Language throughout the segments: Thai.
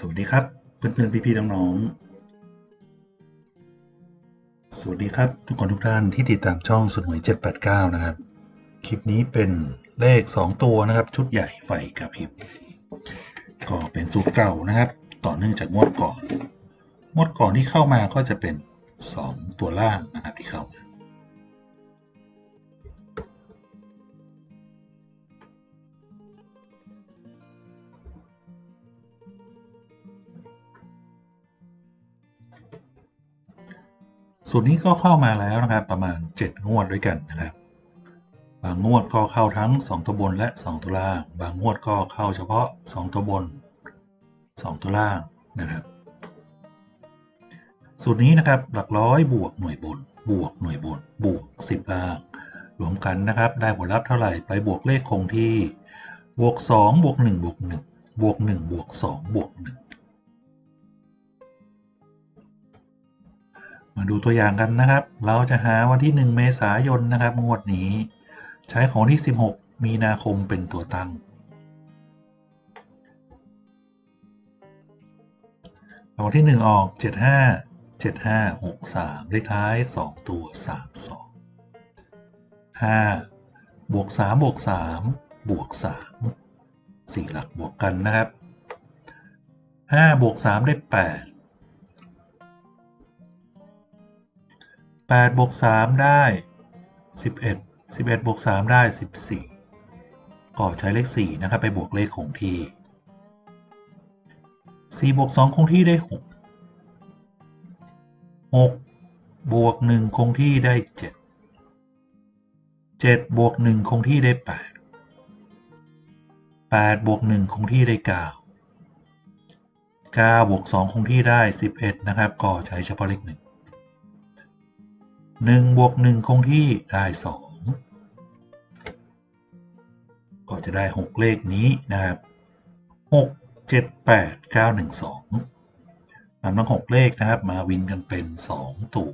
สวัสดีครับ เพื่อนๆพี่ๆน้องๆ สวัสดีครับ ทุกคนทุกท่านที่ติดตามช่องสุดหวย789 นะครับ คลิปนี้เป็นเลข 2 ตัวนะครับ ชุดใหญ่ไฟกับพริบ ก็เป็นสูตรเก่านะครับ ต่อเนื่องจากงวดก่อน งวดก่อนที่เข้ามาก็จะเป็น 2 ตัวล่างนะครับที่เข้ามา สูตรนี้ก็เข้ามาแล้วนะครับประมาณ 7 งวดด้วยกันนะครับ บางงวดก็เข้าทั้ง 2 ตัวบนและ 2 ตัวล่าง บางงวดก็เข้าเฉพาะ 2 ตัวบน 2 ตัวล่างนะครับ สูตรนี้นะครับหลักร้อยบวกหน่วยบน บวกหน่วยบน บวก 10 ล่าง รวมกันนะครับ ได้ผลลัพธ์เท่าไหร่ไปบวกเลขคงที่ บวก 2 บวก 1 บวก 1 บวก 1 บวก 2 บวก 1 ดูตัวอย่างกันนะครับ เราจะหาวันที่ 1 เมษายนนะครับ งวดนี้ ใช้ของที่ 16 มีนาคมเป็นตัวตั้งวันที่ 1 ออก 75 75 63 เลขท้าย 2 ตัว 32 5 บวก 3 บวก 3 บวก 3 4 หลักบวกกันนะครับ 5 บวก 3 ได้ 8 8บวก3ได้ 11 11บวก3ได้ 14 ก็ใช้เลข 4 นะครับ ไปบวกเลขคงที่ 4 บวก 2 คงที่ได้ 6 6 บวก 1 คงที่ได้ 7 7 บวก 1 คงที่ได้ 8 8 บวก 1 คงที่ได้ 9 9 บวก 2 คงที่ได้ 11 นะครับ ก็ใช้เฉพาะเลข 1 1บวก1คงที่ได้2ก็จะได้6เลขนี้นะครับ6 7 8 9 1 2นำทั้ง6เลขนะครับมาวินกันเป็น2ตัว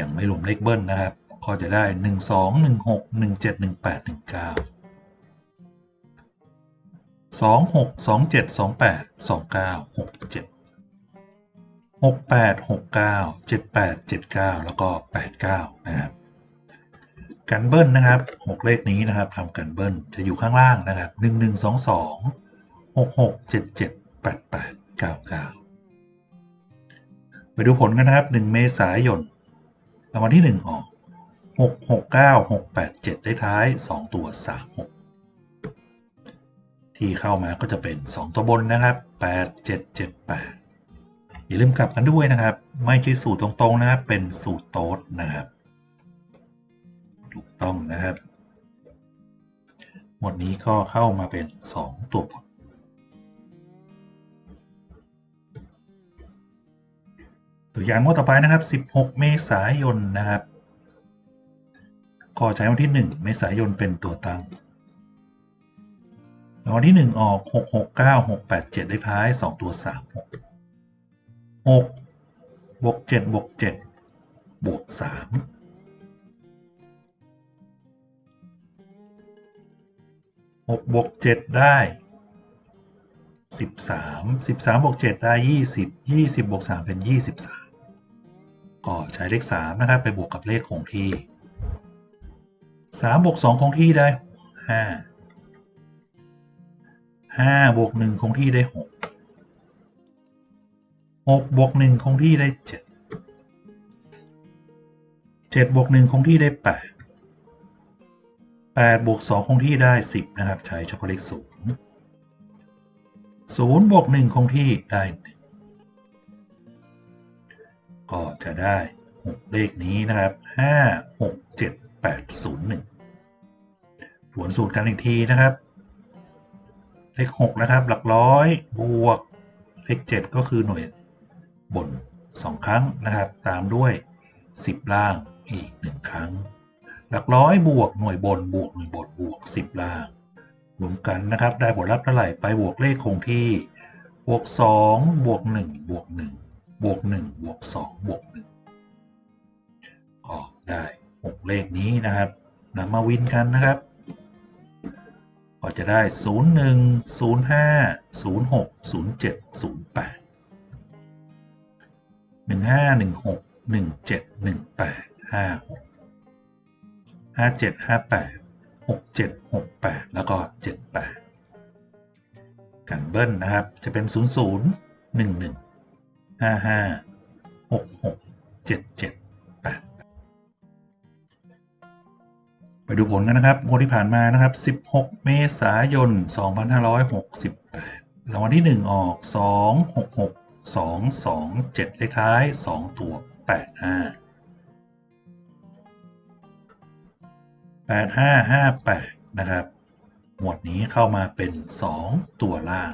ยังไม่รวมเลขเบิ้ลนะครับ ก็จะได้ 1 2 1 6 1 7 1 8 1 9 2 6 2 7 2 8 2 9 6 7 68 69 78 79แล้วก็89นะครับกันเบิ้ลนะครับ6เลขนี้นะครับทำกันเบิ้ลจะอยู่ข้างล่างนะครับ1122 66 77 88 99ไปดูผลกันนะครับ1เมษายนรางวัลที่1ออก669 687ได้ท้าย2ตัว36ที่เข้ามาก็จะเป็น 2 ตัวบนนะครับ 8778 อย่าลืมกลับกันด้วยนะครับ ไม่ใช่สูตรตรงๆนะครับ เป็นสูตรโต๊ดนะครับถูกต้องนะครับ หมดนี้ก็เข้ามาเป็น 2 ตัวบนตัวอย่างงวดต่อไปนะครับ 16 เมษายนนะครับก็ใช้วันที่ 1 เมษายนเป็นตัวตั้งรางวัลที่ 1 ออก 669 687 ได้ท้าย 2 ตัว 36 หกบวกเจ็ดบวกเจ็ดบวกสามหกบวกเจ็ดได้สิบสามสิบสามบวกเจ็ดได้ยี่สิบยี่สิบบวกสามเป็นยี่สิบสามก็ใช้เลขสามนะครับ ไปบวกกับเลขของที่สามบวกสองของที่ได้ห้าห้าบวกหนึ่งของที่ได้หก หกบวกหนึ่งคงที่ได้เจ็ดเจ็ดบวกหนึ่งคงที่ได้แปดแปดบวกสองคงที่ได้สิบนะครับ ใช้เฉพาะเลขศูนย์ศูนย์บวกหนึ่งคงที่ได้หนึ่งก็จะได้หกเลขนี้นะครับห้าหกเจ็ดแปดศูนย์หนึ่งทวนสูตรกันอีกทีนะครับ เลขหกนะครับ หลักร้อยบวกเลขเจ็ดก็คือหน่วย บนสองครั้งนะครับ ตามด้วยสิบล่างอีกหนึ่งครั้ง หลักร้อยบวกหน่วยบนบวกหน่วยบนบวกสิบล่างรวมกันนะครับ ได้ผลลัพธ์เท่าไหร่ไปบวกเลขคงที่บวกสองบวกหนึ่งบวกหนึ่งบวกหนึ่งบวกสองบวกหนึ่งก็ได้หกเลขนี้นะครับนำมาวินกันนะครับก็จะได้ 0 1 0 5 0 6 0 7 0 8 หนึ่งห้าหนึ่งหกหนึ่งเจ็ดหนึ่งแปดห้าหกห้าเจ็ดห้าแปดหกเจ็ดหกแปดแล้วก็เจ็ดแปดกันเบิ้ลนะครับจะเป็นศูนย์ศูนย์หนึ่งหนึ่งห้าห้าหกหกเจ็ดเจ็ดแปดไปดูผลกันนะครับงวดที่ผ่านมานะครับสิบหกเมษายนสองพันห้าร้อยหกสิบแปดรางวัลที่หนึ่งออกสองหกหก 2 2 7 เลขท้าย 2 ตัว 8 5 8 5 5 8 นะครับ หมวดนี้เข้ามาเป็น 2 ตัวล่าง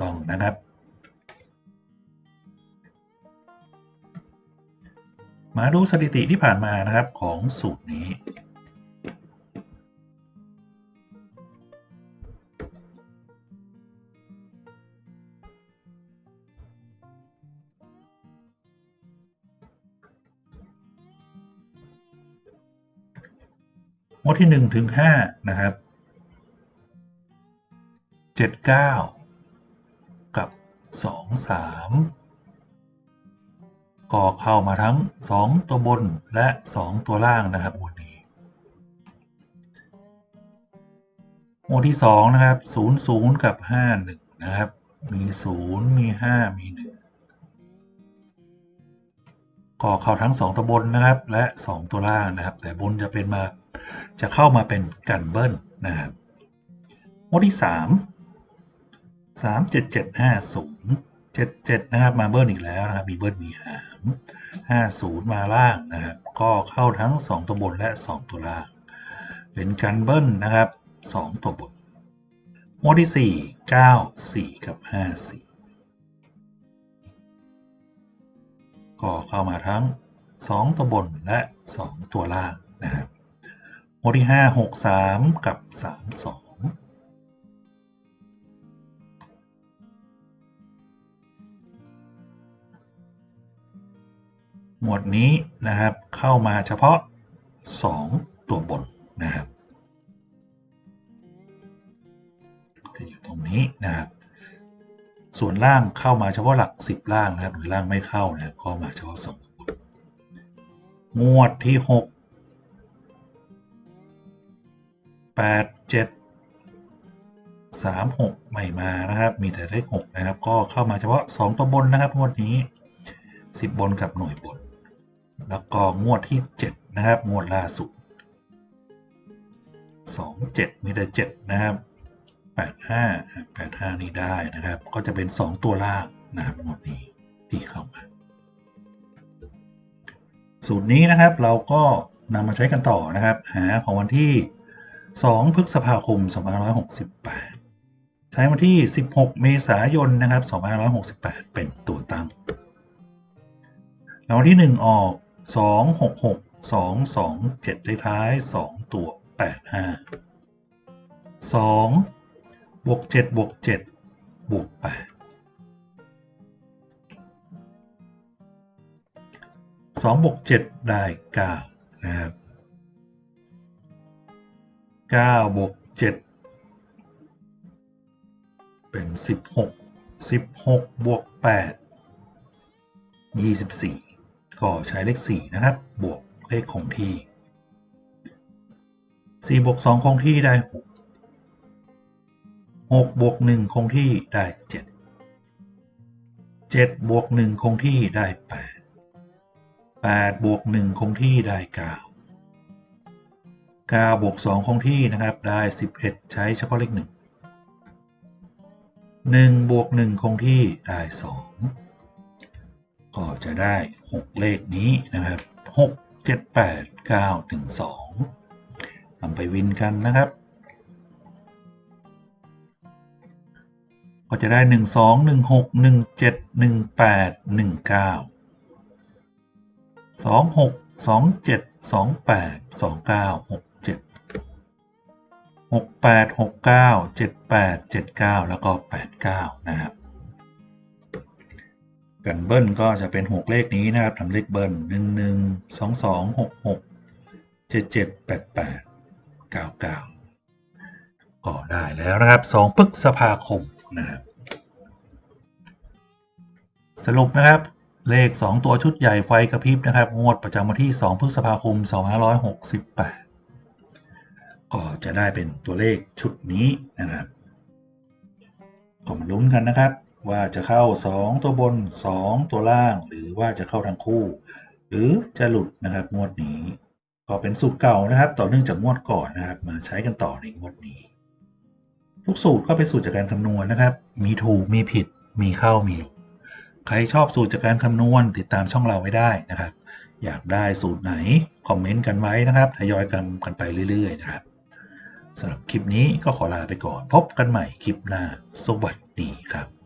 ต้องนะครับ มาดูสถิติที่ผ่านมานะครับของสูตรนี้ ดที่หนึ่งถึงห้านะครับเจ็ดเก้ากับสองสามก็เข้ามาทั้ง 2 ตัวบนและ 2 ตัวล่างนะครับวันนี้หมวดที่ 2 นะครับ 0 0 กับ 5 1 นะครับ มี 0 มี 5 มี 1 ก็เข้าทั้ง 2 ตัวบนนะครับ และ 2 ตัวล่างนะครับ แต่บนจะเป็นมา จะเข้ามาเป็นกันเบิ้ลนะครับหมวดที่ 3 3 7 7 5 0 77นะครับมาเบิ้ลอีกแล้วนะครับมีเบิ้ลมีหาง50 มาล่างนะครับก็เข้าทั้ง 2 ตัวบนและ 2 ตัวล่าง เป็นกันเบิ้ลนะครับ 2 ตัวบนหมวดที่ 4 9 4 กับ 54 ก็เข้ามาทั้ง 2 ตัวบนและ 2 ตัวล่างนะครับ หมดที่5 6 3กับ3 2หมวดนี้นะครับเข้ามาเฉพาะ 2 ตัวบนนะครับจะอยู่ตรงนี้นะครับ ส่วนล่างเข้ามาเฉพาะหลัก 10 ล่างนะครับหรือล่างไม่เข้านะครับก็มาเฉพาะ2ตัวบนหมวดที่ 6 8 7 3 6ไม่มานะครับ มีแต่เลข6นะครับ ก็เข้ามาเฉพาะ2ตัวบนนะครับงวดนี้10บนกับหน่วยบน แล้วก็งวดที่7นะครับ งวดล่าสุด2 7มีแต่7นะครับ85 85นี่ได้นะครับ ก็จะเป็น2ตัวล่างนะครับงวดนี้ที่เข้ามาสูตรนี้นะครับเราก็นำมาใช้กันต่อนะครับ หาของวันที่ 2 พฤษภาคม 2568 ใช้วันที่ 16 เมษายนนะครับ 2568 เป็นตัวตั้งรางวัลที่ 1 ออก 2 6 6 2 2 7เลขท้าย 2 ตัว 8 5 2 บวก 7 บวก 7 บวก 8 2บวก7ได้9นะครับ 9บวก7เป็น16 16บหกบวก8 24ก็ใช้เลข4นะครับ บวกเลขคงที่สี่บวกสองคงที่ได้หกหกบวกหนึ่งคงที่ได้เจ็ดเจ็ดบวกหนึ่งคงที่ได้แปดแปดบวกหนึ่งคงที่ได้เก้า เก้าบวกสองคงที่นะครับได้สิบเอ็ดใช้เฉพาะเลขหนึ่งหนึ่งบวกหนึ่งคงที่ได้สองก็จะได้หกเลขนี้นะครับหกเจ็ดแปดเก้าถึงสองนำไปวินกันนะครับ ก็จะได้ 1 2 1 6 1 7 1 8 1 9 2 6 2 7 2 8 2 9 6 6 8 6 9 7 8 7 9 แล้วก็ 8 9 นะครับกันเบิ้ลก็จะเป็น 6 เลขนี้นะครับทำเลขเบิ้ล1 1 2 2 6 6 7 7 8 8 9 9 ก็ได้แล้วนะครับ 2 พฤษภาคมนะครับ สรุปนะครับ เลข 2 ตัวชุดใหญ่ไฟกระพริบนะครับ งวดประจำวันที่ 2 พฤษภาคม 2568 ก็จะได้เป็นตัวเลขชุดนี้นะครับก็มาลุ้นกันนะครับ ว่าจะเข้า 2 ตัวบน 2 ตัวล่าง หรือว่าจะเข้าทั้งคู่ หรือจะหลุดนะครับงวดนี้ ก็เป็นสูตรเก่านะครับ ต่อเนื่องจากงวดก่อนนะครับ มาใช้กันต่อในงวดนี้ ทุกสูตรก็เป็นสูตรจากการคำนวณนะครับ มีถูกมีผิด มีเข้ามีหลุดใครชอบสูตรจากการคำนวณติดตามช่องเราไว้ได้นะครับ อยากได้สูตรไหนคอมเมนต์กันไว้นะครับทยอยกันกันไปเรื่อยๆนะครับ สำหรับคลิปนี้ก็ขอลาไปก่อน พบกันใหม่คลิปหน้า สวัสดีครับ